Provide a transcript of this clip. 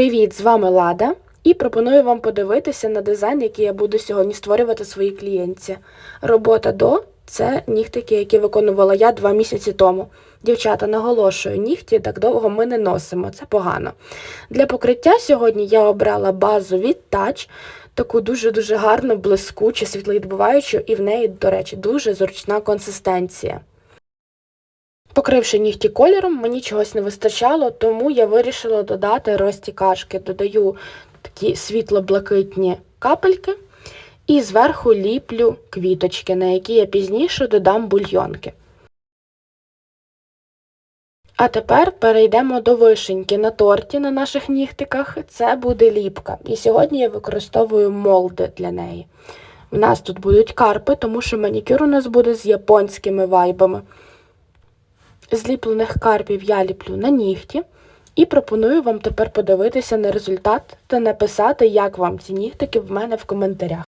Привіт, з вами Лада. І пропоную вам подивитися на дизайн, який я буду сьогодні створювати своїй клієнтці. Робота до це нігтики, які виконувала я два місяці тому. Дівчата, наголошую, нігті так довго ми не носимо, це погано. Для покриття сьогодні я обрала базу від Touch, таку дуже-дуже гарну, блискучу, світловідбиваючу, і в неї, до речі, дуже зручна консистенція. Покривши нігті кольором, мені чогось не вистачало, тому я вирішила додати розтікашки. Додаю такі світло-блакитні капельки і зверху ліплю квіточки, на які я пізніше додам бульйонки. А тепер перейдемо до вишеньки на торті на наших нігтиках. Це буде ліпка. І сьогодні я використовую молди для неї. У нас тут будуть карпи, тому що манікюр у нас буде з японськими вайбами. Зліплених карпів я ліплю на нігті. І пропоную вам тепер подивитися на результат та написати, як вам ці нігтики в мене в коментарях.